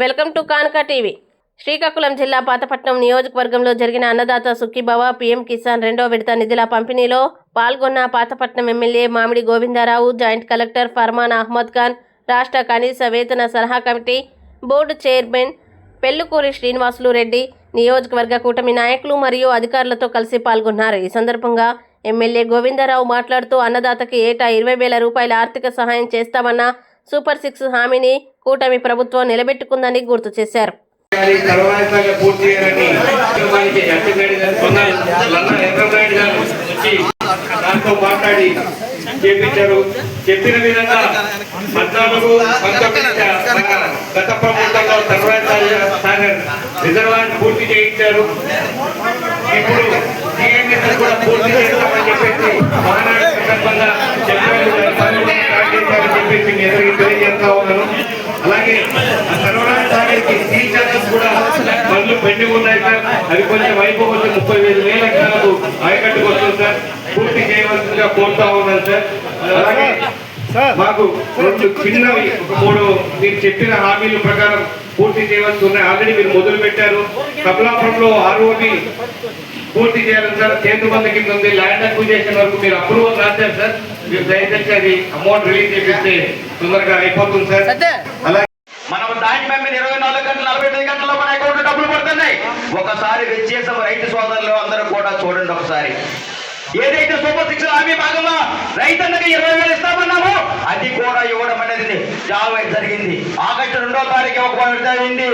Welcome to Kanka TV. Srikakulam జిల్లా పాతపట్నం నియోజకవర్గంలో జరిగిన అన్నదాత సుఖీభవ పీఎం కిసాన్ రెండో విడత నిధుల పంపిణీలో పాల్గొన్న Pathapatnam MLA Mamidi Govindarao joint collector Farman Ahmed Khan రాష్ట్ర కనీస వేతన సలహా committee board chairman Pellukuri Srinivasulu Reddy నియోజకవర్గ కూటమి నాయకులు మరియు అధికారులతో కలిసి పాల్గొన్నారు. ఈ సందర్భంగా ఎమ్మెల్యే గోవిందరావు మాట్లాడుతూ అన్నదాతకి ఏటా ఇరవై వేల రూపాయల ఆర్థిక సహాయం చేస్తామన్న సూపర్ సిక్స్ హామీని కూటమి ప్రభుత్వం నిలబెట్టుకుందని గుర్తు చేశారు. దాంతో మాట్లాడి చేపించారు చెప్పిన విధంగా పద్నాలుగు పంతొమ్మిది గత ప్రభుత్వంలో తర్వాత రిజర్వాయర్ పూర్తి చేయించారు ఇప్పుడు కూడా పూర్తి చేస్తామని చెప్పేసి మహానాడు సందర్భంగా చెప్పారు. పెండింగ్ ఉన్నాయి సార్. అవి కొంచెం అయిపోవచ్చు ముప్పై వేలు వేల ఎకరాలకు ఆయకట్టుకు వస్తుంది సార్. పూర్తి చేయవలసిందిగా కోరుతా ఉన్నాను సార్. అలాగే మాకు రెండు చిన్నవి ఒక మూడు మీరు చెప్పిన హామీల ప్రకారం పూర్తి చేయవలసి ఉన్నాయి. ఆల్రెడీ మీరు మొదలు పెట్టారు. కమలాపురంలో ఆర్ఓబి పూర్తి చేయాలి సార్. చేతుబంద కింద ఉంది. ల్యాండ్ అక్విజేషన్ వరకు మీరు అప్రూవల్ రాశారు సార్. మీరు దయచేసి అది అమౌంట్ రిలీజ్ చేపిస్తే తొందరగా అయిపోతుంది సార్. అలాగే మనం దాటి మీద ఇరవై నాలుగు గంటలు నలభై ఐదు గంటల్లో ఉన్నాయి. ఒకసారి వ్యత్యాసం రైతు సోదరులు అందరూ కూడా చూడండి ఒకసారి. ఏదైతే సూపర్ సిక్స్ హామీ భాగంలో రైతన్నకి ఇరవై వేలు ఇస్తామన్నామో అది కూడా ఇవ్వడం అనేది జావ జరిగింది. ఆగస్టు రెండో తారీఖు ఒక విడత అయింది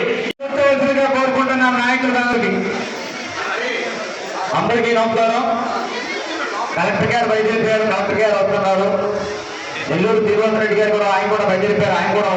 కోరుకుంటున్నాం నాయకులందరికి అందరికీ. నమస్కారం. కలెక్టర్ గారు బయలుదేరిపోయారు కలెక్టర్ గారు వస్తున్నారు. నెల్లూరు తిరువల్ రెడ్డి గారు కూడా ఆయన కూడా బయలుదేరిపోయారు ఆయన కూడా